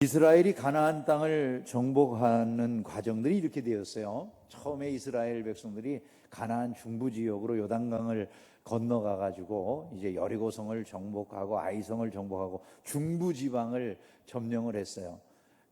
이스라엘이 가나안 땅을 정복하는 과정들이 이렇게 되었어요. 처음에 이스라엘 백성들이 가나안 중부 지역으로 요단강을 건너가 가지고 이제 여리고성을 정복하고 아이성을 정복하고 중부 지방을 점령을 했어요.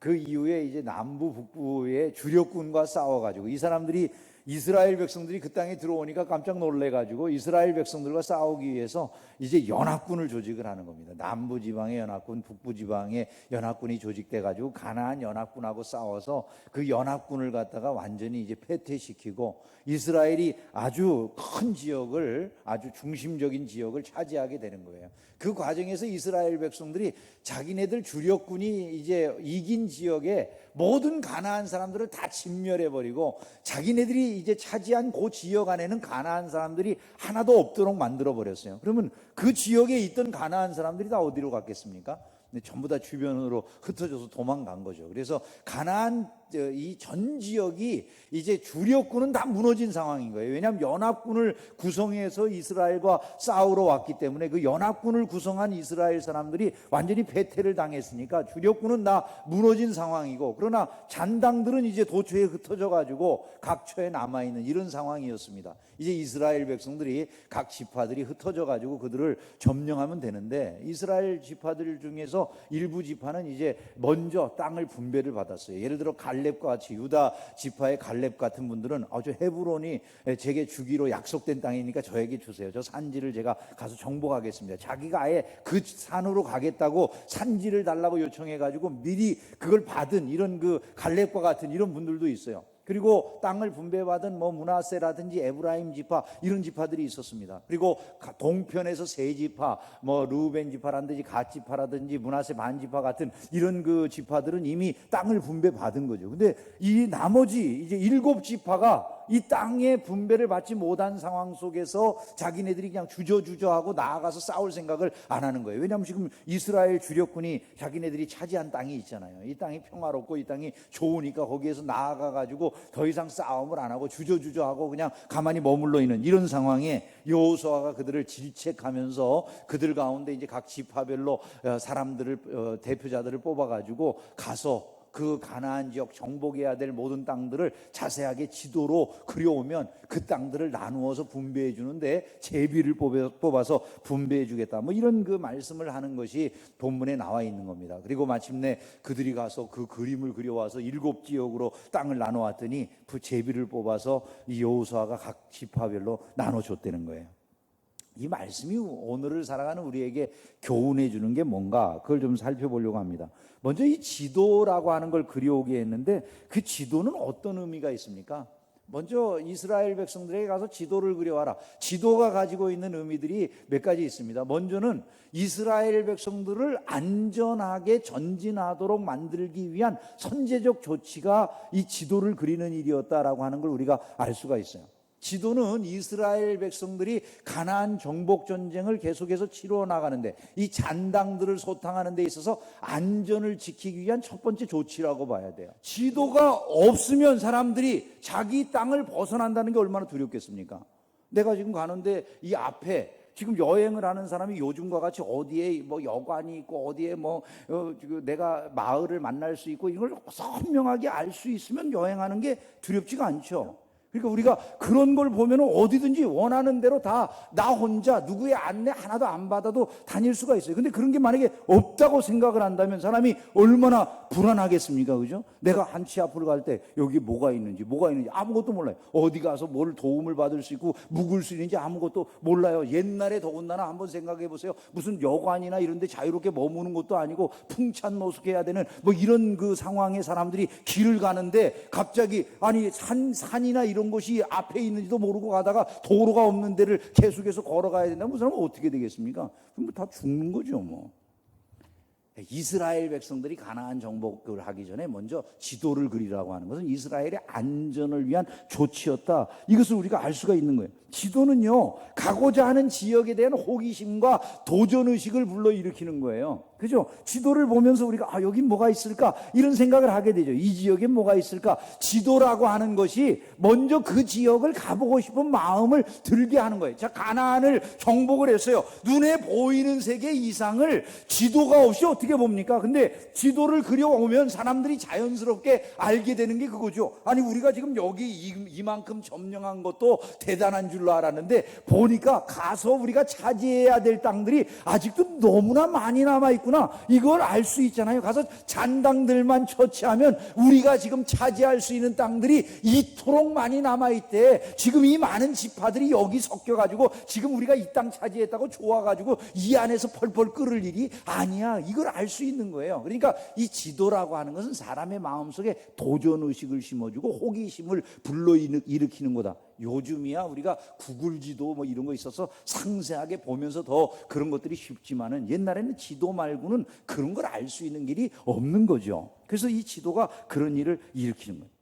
그 이후에 이제 남부 북부의 주력군과 싸워 가지고 이 사람들이 이스라엘 백성들이 그 땅에 들어오니까 깜짝 놀래 가지고 이스라엘 백성들과 싸우기 위해서 이제 연합군을 조직을 하는 겁니다. 남부 지방의 연합군, 북부 지방의 연합군이 조직돼 가지고 가나안 연합군하고 싸워서 그 연합군을 갖다가 완전히 이제 패퇴시키고 이스라엘이 아주 큰 지역을 아주 중심적인 지역을 차지하게 되는 거예요. 그 과정에서 이스라엘 백성들이 자기네들 주력군이 이제 이긴 지역에 모든 가나안 사람들을 다 진멸해 버리고 자기네들이 이제 차지한 그 지역 안에는 가나안 사람들이 하나도 없도록 만들어 버렸어요. 그러면 그 지역에 있던 가나안 사람들이 다 어디로 갔겠습니까? 전부 다 주변으로 흩어져서 도망간 거죠. 그래서 가나안 이 전 지역이 이제 주력군은 다 무너진 상황인 거예요. 왜냐하면 연합군을 구성해서 이스라엘과 싸우러 왔기 때문에 그 연합군을 구성한 이스라엘 사람들이 완전히 배퇴를 당했으니까 주력군은 다 무너진 상황이고 그러나 잔당들은 이제 도처에 흩어져 가지고 각처에 남아 있는 이런 상황이었습니다. 이제 이스라엘 백성들이 각 지파들이 흩어져 가지고 그들을 점령하면 되는데 이스라엘 지파들 중에서 일부 지파는 이제 먼저 땅을 분배를 받았어요. 예를 들어 갈 렙과 같이 유다 지파의 갈렙 같은 분들은 아주 헤브론이 제게 주기로 약속된 땅이니까 저에게 주세요. 저 산지를 제가 가서 정복하겠습니다. 자기가 아예 그 산으로 가겠다고 산지를 달라고 요청해 가지고 미리 그걸 받은 이런 그 갈렙과 같은 이런 분들도 있어요. 그리고 땅을 분배받은 뭐 문하세라든지 에브라임 지파 이런 지파들이 있었습니다. 그리고 동편에서 세 지파, 뭐 루벤 지파라든지 갓 지파라든지 문하세 반 지파 같은 이런 그 지파들은 이미 땅을 분배받은 거죠. 근데 이 나머지 이제 일곱 지파가 이 땅의 분배를 받지 못한 상황 속에서 자기네들이 그냥 주저주저하고 나아가서 싸울 생각을 안 하는 거예요. 왜냐하면 지금 이스라엘 주력군이 자기네들이 차지한 땅이 있잖아요. 이 땅이 평화롭고 이 땅이 좋으니까 거기에서 나아가 가지고 더 이상 싸움을 안 하고 주저주저하고 그냥 가만히 머물러 있는 이런 상황에 여호수아가 그들을 질책하면서 그들 가운데 이제 각 지파별로 어, 사람들을 어, 대표자들을 뽑아 가지고 가서 그 가나안 지역 정복해야 될 모든 땅들을 자세하게 지도로 그려오면 그 땅들을 나누어서 분배해 주는데 제비를 뽑아서 분배해 주겠다. 뭐 이런 그 말씀을 하는 것이 본문에 나와 있는 겁니다. 그리고 마침내 그들이 가서 그 그림을 그려와서 일곱 지역으로 땅을 나눠왔더니 그 제비를 뽑아서 이 여호수아가 각 지파별로 나눠 줬다는 거예요. 이 말씀이 오늘을 살아가는 우리에게 교훈해 주는 게 뭔가 그걸 좀 살펴보려고 합니다. 먼저 이 지도라고 하는 걸 그려오게 했는데 그 지도는 어떤 의미가 있습니까? 먼저 이스라엘 백성들에게 가서 지도를 그려와라. 지도가 가지고 있는 의미들이 몇 가지 있습니다. 먼저는 이스라엘 백성들을 안전하게 전진하도록 만들기 위한 선제적 조치가 이 지도를 그리는 일이었다라고 하는 걸 우리가 알 수가 있어요. 지도는 이스라엘 백성들이 가나안 정복 전쟁을 계속해서 치러 나가는데 이 잔당들을 소탕하는 데 있어서 안전을 지키기 위한 첫 번째 조치라고 봐야 돼요. 지도가 없으면 사람들이 자기 땅을 벗어난다는 게 얼마나 두렵겠습니까? 내가 지금 가는데 이 앞에 지금 여행을 하는 사람이 요즘과 같이 어디에 뭐 여관이 있고 어디에 뭐 어, 내가 마을을 만날 수 있고 이걸 선명하게 알 수 있으면 여행하는 게 두렵지가 않죠. 그러니까 우리가 그런 걸 보면 어디든지 원하는 대로 다 나 혼자 누구의 안내 하나도 안 받아도 다닐 수가 있어요. 근데 그런 게 만약에 없다고 생각을 한다면 사람이 얼마나 불안하겠습니까? 그죠? 내가 한 치 앞으로 갈 때 여기 뭐가 있는지 뭐가 있는지 아무것도 몰라요. 어디 가서 뭘 도움을 받을 수 있고 묵을 수 있는지 아무것도 몰라요. 옛날에 더군다나 한번 생각해 보세요. 무슨 여관이나 이런 데 자유롭게 머무는 것도 아니고 풍찬 노숙해야 되는 뭐 이런 그 상황에 사람들이 길을 가는데 갑자기 아니 산 산이나 이런 이런 곳이 앞에 있는지도 모르고 가다가 도로가 없는 데를 계속해서 걸어가야 된다면 그 사람은 어떻게 되겠습니까? 그럼 다 죽는 거죠, 뭐. 이스라엘 백성들이 가나안 정복을 하기 전에 먼저 지도를 그리라고 하는 것은 이스라엘의 안전을 위한 조치였다. 이것을 우리가 알 수가 있는 거예요. 지도는요, 가고자 하는 지역에 대한 호기심과 도전 의식을 불러일으키는 거예요. 그죠? 지도를 보면서 우리가 아, 여기 뭐가 있을까? 이런 생각을 하게 되죠. 이 지역에 뭐가 있을까? 지도라고 하는 것이 먼저 그 지역을 가보고 싶은 마음을 들게 하는 거예요. 자, 가나안을 정복을 했어요. 눈에 보이는 세계 이상을 지도가 없이 어떻게 봅니까? 근데 지도를 그려오면 사람들이 자연스럽게 알게 되는 게 그거죠. 아니, 우리가 지금 여기 이, 이만큼 점령한 것도 대단한 줄로 알았는데 보니까 가서 우리가 차지해야 될 땅들이 아직도 너무나 많이 남아있 구나. 이걸 알 수 있잖아요. 가서 잔당들만 처치하면 우리가 지금 차지할 수 있는 땅들이 이토록 많이 남아있대. 지금 이 많은 지파들이 여기 섞여가지고 지금 우리가 이 땅 차지했다고 좋아가지고 이 안에서 펄펄 끓을 일이 아니야. 이걸 알 수 있는 거예요. 그러니까 이 지도라고 하는 것은 사람의 마음속에 도전의식을 심어주고 호기심을 불러일으키는 거다. 요즘이야 우리가 구글 지도 뭐 이런 거 있어서 상세하게 보면서 더 그런 것들이 쉽지만은 옛날에는 지도 말고는 그런 걸 알 수 있는 길이 없는 거죠. 그래서 이 지도가 그런 일을 일으키는 거예요.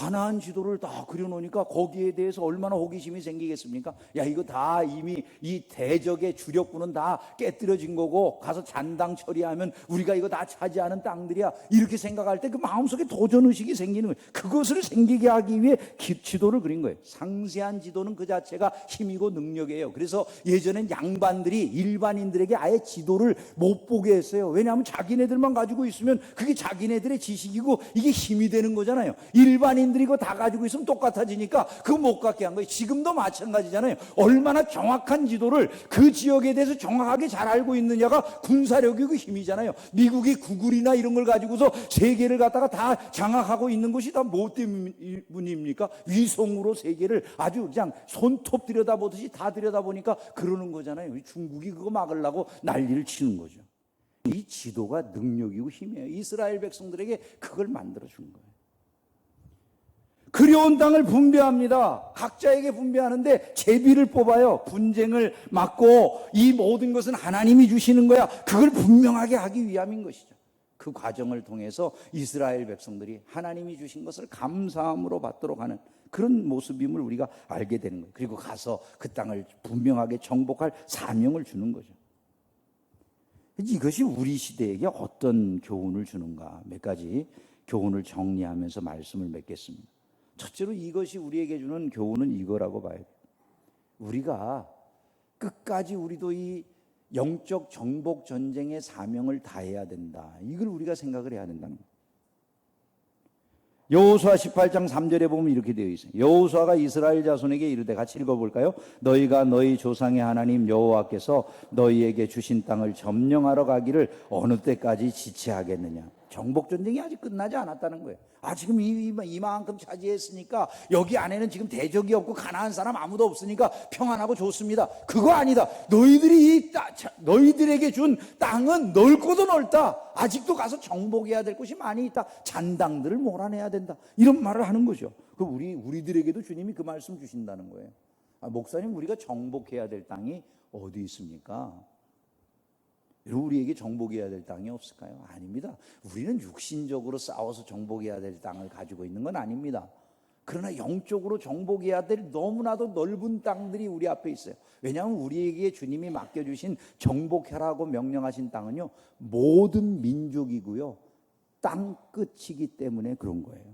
가나안 지도를 다 그려놓으니까 거기에 대해서 얼마나 호기심이 생기겠습니까? 야 이거 다 이미 이 대적의 주력군은 다 깨뜨려진 거고 가서 잔당 처리하면 우리가 이거 다 차지하는 땅들이야. 이렇게 생각할 때 그 마음속에 도전 의식이 생기는 거예요. 그것을 생기게 하기 위해 기- 지도를 그린 거예요. 상세한 지도는 그 자체가 힘이고 능력이에요. 그래서 예전엔 양반들이 일반인들에게 아예 지도를 못 보게 했어요. 왜냐하면 자기네들만 가지고 있으면 그게 자기네들의 지식이고 이게 힘이 되는 거잖아요. 일반인 들이 이거 다 가지고 있으면 똑같아지니까 그거 못 갖게 한 거예요. 지금도 마찬가지잖아요. 얼마나 정확한 지도를 그 지역에 대해서 정확하게 잘 알고 있느냐가 군사력이고 그 힘이잖아요. 미국이 구글이나 이런 걸 가지고서 세계를 갖다가 다 장악하고 있는 것이 다 뭐 때문입니까? 위성으로 세계를 아주 그냥 손톱 들여다보듯이 다 들여다보니까 그러는 거잖아요. 중국이 그거 막으려고 난리를 치는 거죠. 이 지도가 능력이고 힘이에요. 이스라엘 백성들에게 그걸 만들어 준 거예요 그려온 땅을 분배합니다. 각자에게 분배하는데 제비를 뽑아요. 분쟁을 막고 이 모든 것은 하나님이 주시는 거야. 그걸 분명하게 하기 위함인 것이죠. 그 과정을 통해서 이스라엘 백성들이 하나님이 주신 것을 감사함으로 받도록 하는 그런 모습임을 우리가 알게 되는 거예요. 그리고 가서 그 땅을 분명하게 정복할 사명을 주는 거죠. 이것이 우리 시대에게 어떤 교훈을 주는가 몇 가지 교훈을 정리하면서 말씀을 맺겠습니다. 첫째로 이것이 우리에게 주는 교훈은 이거라고 봐야 돼요. 우리가 끝까지 우리도 이 영적 정복 전쟁의 사명을 다해야 된다. 이걸 우리가 생각을 해야 된다는 거예요. 여호수아 18장 3절에 보면 이렇게 되어 있어요. 여호수아가 이스라엘 자손에게 이르되 같이 읽어 볼까요? 너희가 너희 조상의 하나님 여호와께서 너희에게 주신 땅을 점령하러 가기를 어느 때까지 지체하겠느냐? 정복 전쟁이 아직 끝나지 않았다는 거예요. 아 지금 이, 이만큼 차지했으니까 여기 안에는 지금 대적이 없고 가나안 사람 아무도 없으니까 평안하고 좋습니다. 그거 아니다. 너희들이 이 따, 자, 너희들에게 준 땅은 넓고도 넓다. 아직도 가서 정복해야 될 곳이 많이 있다. 잔당들을 몰아내야 된다. 이런 말을 하는 거죠. 그 우리 우리들에게도 주님이 그 말씀 주신다는 거예요. 아, 목사님 우리가 정복해야 될 땅이 어디 있습니까? 우리에게 정복해야 될 땅이 없을까요? 아닙니다. 우리는 육신적으로 싸워서 정복해야 될 땅을 가지고 있는 건 아닙니다. 그러나 영적으로 정복해야 될 너무나도 넓은 땅들이 우리 앞에 있어요. 왜냐하면 우리에게 주님이 맡겨주신 정복해라고 명령하신 땅은요, 모든 민족이고요, 땅 끝이기 때문에 그런 거예요.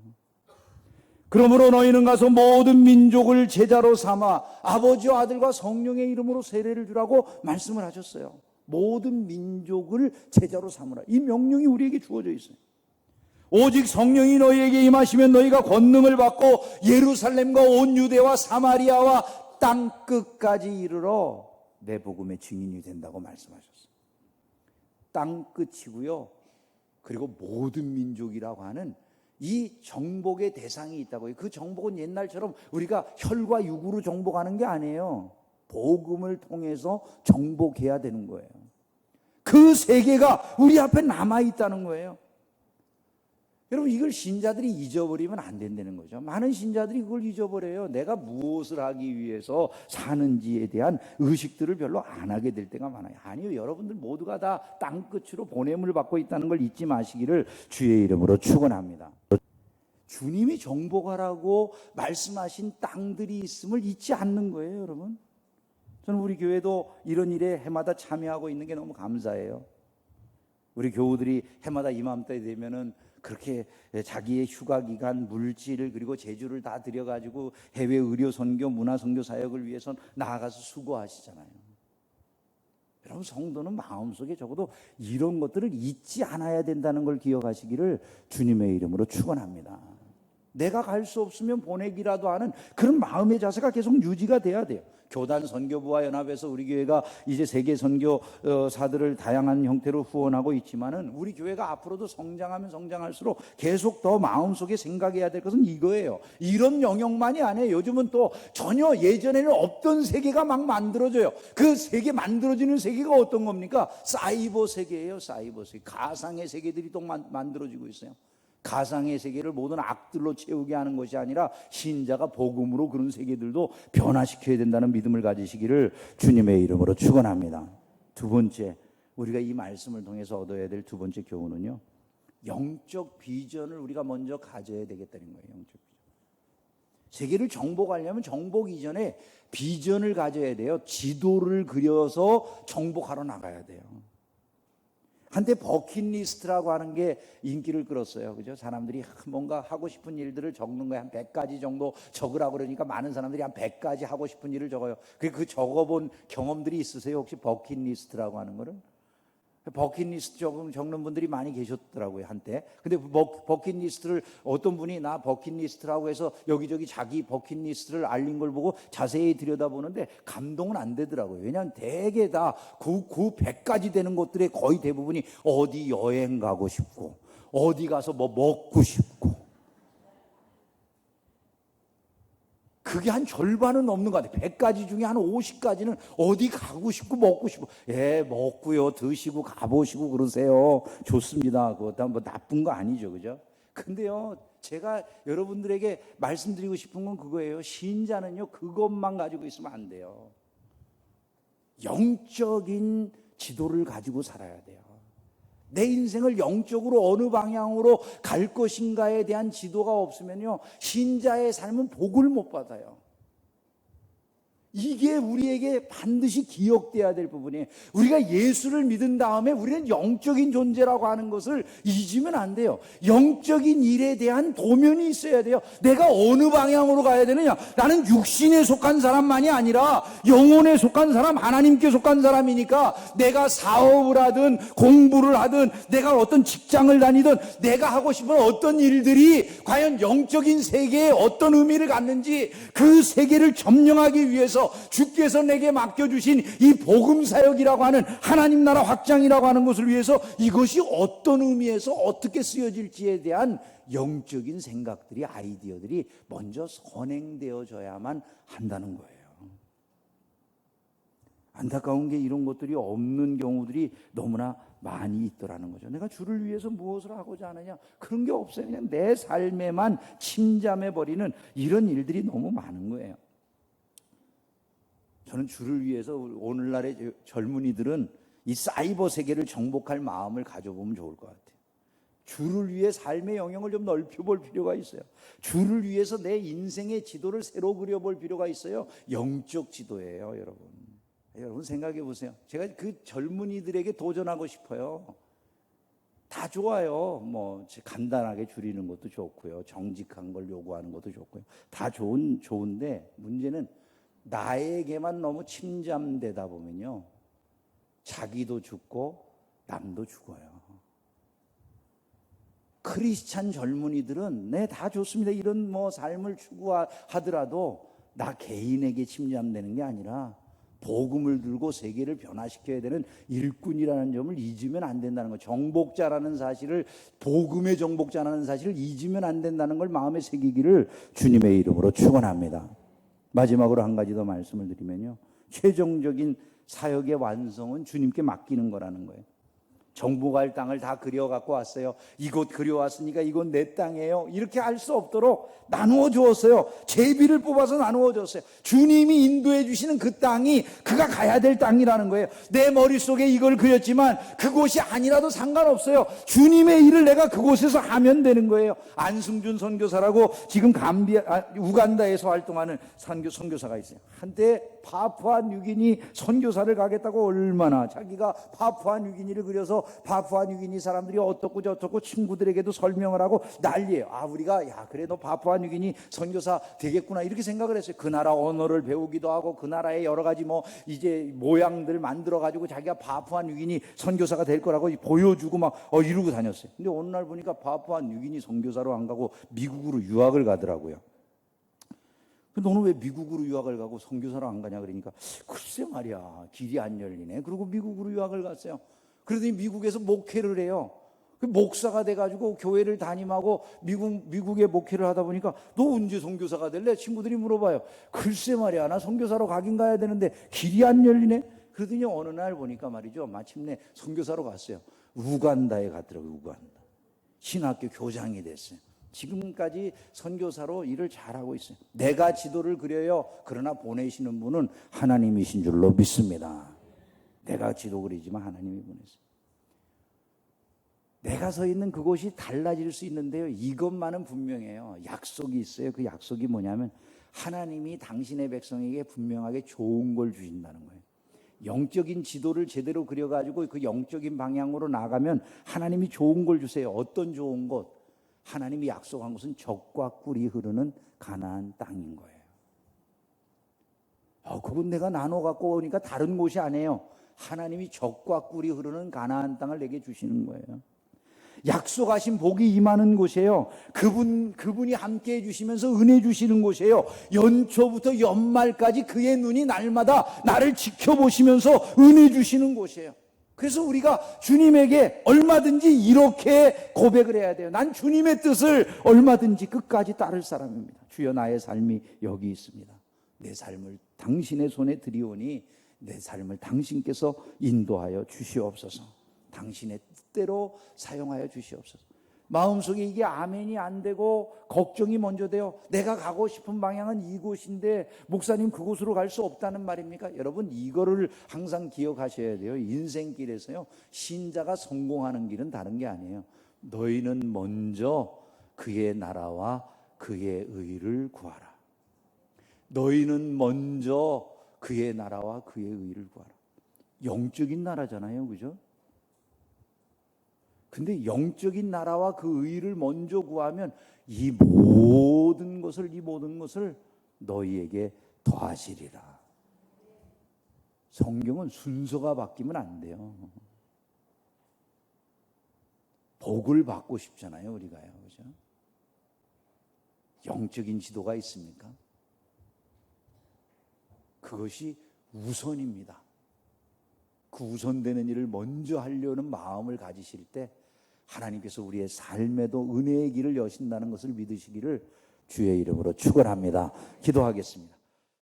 그러므로 너희는 가서 모든 민족을 제자로 삼아 아버지와 아들과 성령의 이름으로 세례를 주라고 말씀을 하셨어요. 모든 민족을 제자로 삼으라. 이 명령이 우리에게 주어져 있어요. 오직 성령이 너희에게 임하시면 너희가 권능을 받고 예루살렘과 온 유대와 사마리아와 땅 끝까지 이르러 내 복음의 증인이 된다고 말씀하셨어요. 땅 끝이고요. 그리고 모든 민족이라고 하는 이 정복의 대상이 있다고요. 그 정복은 옛날처럼 우리가 혈과 육으로 정복하는 게 아니에요. 복음을 통해서 정복해야 되는 거예요. 그 세계가 우리 앞에 남아 있다는 거예요. 여러분 이걸 신자들이 잊어버리면 안 된다는 거죠. 많은 신자들이 그걸 잊어버려요. 내가 무엇을 하기 위해서 사는지에 대한 의식들을 별로 안 하게 될 때가 많아요. 아니요. 여러분들 모두가 다 땅 끝으로 보냄을 받고 있다는 걸 잊지 마시기를 주의 이름으로 축원합니다. 주님이 정복하라고 말씀하신 땅들이 있음을 잊지 않는 거예요, 여러분. 저는 우리 교회도 이런 일에 해마다 참여하고 있는 게 너무 감사해요. 우리 교우들이 해마다 이맘때 되면은 그렇게 자기의 휴가 기간, 물질 그리고 재주를 다 들여 가지고 해외 의료 선교, 문화 선교 사역을 위해서 나아가서 수고하시잖아요. 여러분 성도는 마음속에 적어도 이런 것들을 잊지 않아야 된다는 걸 기억하시기를 주님의 이름으로 축원합니다. 내가 갈 수 없으면 보내기라도 하는 그런 마음의 자세가 계속 유지가 돼야 돼요. 교단 선교부와 연합해서 우리 교회가 이제 세계 선교사들을 다양한 형태로 후원하고 있지만은 우리 교회가 앞으로도 성장하면 성장할수록 계속 더 마음속에 생각해야 될 것은 이거예요. 이런 영역만이 아니에요. 요즘은 또 전혀 예전에는 없던 세계가 막 만들어져요. 그 세계 만들어지는 세계가 어떤 겁니까? 사이버 세계예요. 사이버 세계. 가상의 세계들이 또 만, 만들어지고 있어요. 가상의 세계를 모든 악들로 채우게 하는 것이 아니라 신자가 복음으로 그런 세계들도 변화시켜야 된다는 믿음을 가지시기를 주님의 이름으로 축원합니다. 두 번째 우리가 이 말씀을 통해서 얻어야 될 두 번째 교훈은요. 영적 비전을 우리가 먼저 가져야 되겠다는 거예요. 영적 비전. 세계를 정복하려면 정복 이전에 비전을 가져야 돼요. 지도를 그려서 정복하러 나가야 돼요. 한때 버킷리스트라고 하는 게 인기를 끌었어요. 그죠? 사람들이 뭔가 하고 싶은 일들을 적는 거에 한 100가지 정도 적으라고 그러니까 많은 사람들이 한 100가지 하고 싶은 일을 적어요. 그 적어본 경험들이 있으세요? 혹시 버킷리스트라고 하는 거를? 버킷리스트 적- 적는 분들이 많이 계셨더라고요 한때. 근데 버- 버킷리스트를 어떤 분이 나 버킷리스트라고 해서 여기저기 자기 버킷리스트를 알린 걸 보고 자세히 들여다보는데 감동은 안 되더라고요. 왜냐하면 대개 다그 그 100가지 되는 것들의 거의 대부분이 어디 여행 가고 싶고 어디 가서 뭐 먹고 싶고 그게 한 절반은 넘는 것 같아요. 100가지 중에 한 50가지는 어디 가고 싶고 먹고 싶고. 예, 먹고요. 드시고 가보시고 그러세요. 좋습니다. 그거 뭐 나쁜 거 아니죠. 그죠? 근데요, 제가 여러분들에게 말씀드리고 싶은 건 그거예요. 신자는요, 그것만 가지고 있으면 안 돼요. 영적인 지도를 가지고 살아야 돼요. 내 인생을 영적으로 어느 방향으로 갈 것인가에 대한 지도가 없으면요, 신자의 삶은 복을 못 받아요. 이게 우리에게 반드시 기억돼야 될 부분이에요. 우리가 예수를 믿은 다음에 우리는 영적인 존재라고 하는 것을 잊으면 안 돼요. 영적인 일에 대한 도면이 있어야 돼요. 내가 어느 방향으로 가야 되느냐? 나는 육신에 속한 사람만이 아니라 영혼에 속한 사람, 하나님께 속한 사람이니까 내가 사업을 하든 공부를 하든 내가 어떤 직장을 다니든 내가 하고 싶은 어떤 일들이 과연 영적인 세계에 어떤 의미를 갖는지 그 세계를 점령하기 위해서 주께서 내게 맡겨주신 이 복음 사역이라고 하는 하나님 나라 확장이라고 하는 것을 위해서 이것이 어떤 의미에서 어떻게 쓰여질지에 대한 영적인 생각들이 아이디어들이 먼저 선행되어져야만 한다는 거예요. 안타까운 게 이런 것들이 없는 경우들이 너무나 많이 있더라는 거죠. 내가 주를 위해서 무엇을 하고자 하느냐? 그런 게 없어요. 그냥 내 삶에만 침잠해 버리는 이런 일들이 너무 많은 거예요. 저는 주를 위해서 오늘날의 젊은이들은 이 사이버 세계를 정복할 마음을 가져보면 좋을 것 같아요. 주를 위해 삶의 영역을 좀 넓혀볼 필요가 있어요. 주를 위해서 내 인생의 지도를 새로 그려볼 필요가 있어요. 영적 지도예요, 여러분. 여러분 생각해 보세요. 제가 그 젊은이들에게 도전하고 싶어요. 다 좋아요. 뭐 간단하게 줄이는 것도 좋고요. 정직한 걸 요구하는 것도 좋고요. 다 좋은 좋은데 문제는 나에게만 너무 침잠되다 보면요. 자기도 죽고 남도 죽어요. 크리스찬 젊은이들은 네, 다 좋습니다. 이런 뭐 삶을 추구하더라도 나 개인에게 침잠되는 게 아니라 복음을 들고 세계를 변화시켜야 되는 일꾼이라는 점을 잊으면 안 된다는 거. 정복자라는 사실을 복음의 정복자라는 사실을 잊으면 안 된다는 걸 마음에 새기기를 주님의 이름으로 축원합니다. 마지막으로 한 가지 더 말씀을 드리면요. 최종적인 사역의 완성은 주님께 맡기는 거라는 거예요. 정복할 땅을 다 그려 갖고 왔어요. 이곳 그려 왔으니까 이건 내 땅이에요. 이렇게 할수 없도록 나누어 주었어요. 제비를 뽑아서 나누어 줬어요. 주님이 인도해 주시는 그 땅이 그가 가야 될 땅이라는 거예요. 내 머릿속에 이걸 그렸지만 그곳이 아니라도 상관없어요. 주님의 일을 내가 그곳에서 하면 되는 거예요. 안승준 선교사라고 지금 감비아, 아, 우간다에서 활동하는 선교, 선교사가 있어요. 한때 파푸아 뉴기니 선교사를 가겠다고 얼마나 자기가 파푸아 뉴기니를 그려서 파푸아 뉴기니 사람들이 어떻고 저떻고 친구들에게도 설명을 하고 난리예요. 아 우리가 야 그래 너 파푸아 뉴기니 선교사 되겠구나 이렇게 생각을 했어요. 그 나라 언어를 배우기도 하고 그 나라의 여러 가지 뭐 이제 모양들 만들어 가지고 자기가 파푸아 뉴기니 선교사가 될 거라고 보여주고 막 어, 이러고 다녔어요. 근데 어느 날 보니까 파푸아 뉴기니 선교사로 안 가고 미국으로 유학을 가더라고요. 그 너는 왜 미국으로 유학을 가고 선교사로 안 가냐 그러니까 글쎄 말이야 길이 안 열리네. 그리고 미국으로 유학을 갔어요. 그러더니 미국에서 목회를 해요. 그 목사가 돼가지고 교회를 담임하고 미국 미국에 목회를 하다 보니까 너 언제 선교사가 될래? 친구들이 물어봐요. 글쎄 말이야 나 선교사로 가긴 가야 되는데 길이 안 열리네. 그러더니 어느 날 보니까 말이죠 마침내 선교사로 갔어요. 우간다에 갔더라고요. 우간다. 신학교 교장이 됐어요. 지금까지 선교사로 일을 잘하고 있어요. 내가 지도를 그려요. 그러나 보내시는 분은 하나님이신 줄로 믿습니다. 내가 지도 그리지만 하나님이 보냈어요. 내가 서 있는 그곳이 달라질 수 있는데요. 이것만은 분명해요. 약속이 있어요. 그 약속이 뭐냐면 하나님이 당신의 백성에게 분명하게 좋은 걸 주신다는 거예요. 영적인 지도를 제대로 그려가지고 그 영적인 방향으로 나가면 하나님이 좋은 걸 주세요. 어떤 좋은 것? 하나님이 약속한 것은 적과 꿀이 흐르는 가나안 땅인 거예요. 어, 그건 내가 나눠 갖고 오니까 다른 곳이 아니에요. 하나님이 적과 꿀이 흐르는 가나안 땅을 내게 주시는 거예요. 약속하신 복이 임하는 곳이에요. 그분 그분이 함께 해 주시면서 은혜 주시는 곳이에요. 연초부터 연말까지 그의 눈이 날마다 나를 지켜보시면서 은혜 주시는 곳이에요. 그래서 우리가 주님에게 얼마든지 이렇게 고백을 해야 돼요. 난 주님의 뜻을 얼마든지 끝까지 따를 사람입니다. 주여 나의 삶이 여기 있습니다. 내 삶을 당신의 손에 드리오니 내 삶을 당신께서 인도하여 주시옵소서. 당신의 뜻대로 사용하여 주시옵소서. 마음속에 이게 아멘이 안 되고 걱정이 먼저 돼요. 내가 가고 싶은 방향은 이곳인데 목사님 그곳으로 갈 수 없다는 말입니까? 여러분 이거를 항상 기억하셔야 돼요. 인생길에서요. 신자가 성공하는 길은 다른 게 아니에요. 너희는 먼저 그의 나라와 그의 의를 구하라. 너희는 먼저 그의 나라와 그의 의를 구하라. 영적인 나라잖아요. 그죠? 근데 영적인 나라와 그 의를 먼저 구하면 이 모든 것을 이 모든 것을 너희에게 더하시리라. 성경은 순서가 바뀌면 안 돼요. 복을 받고 싶잖아요, 우리가요. 그죠? 영적인 지도가 있습니까? 그것이 우선입니다. 그 우선되는 일을 먼저 하려는 마음을 가지실 때 하나님께서 우리의 삶에도 은혜의 길을 여신다는 것을 믿으시기를 주의 이름으로 축원합니다. 기도하겠습니다.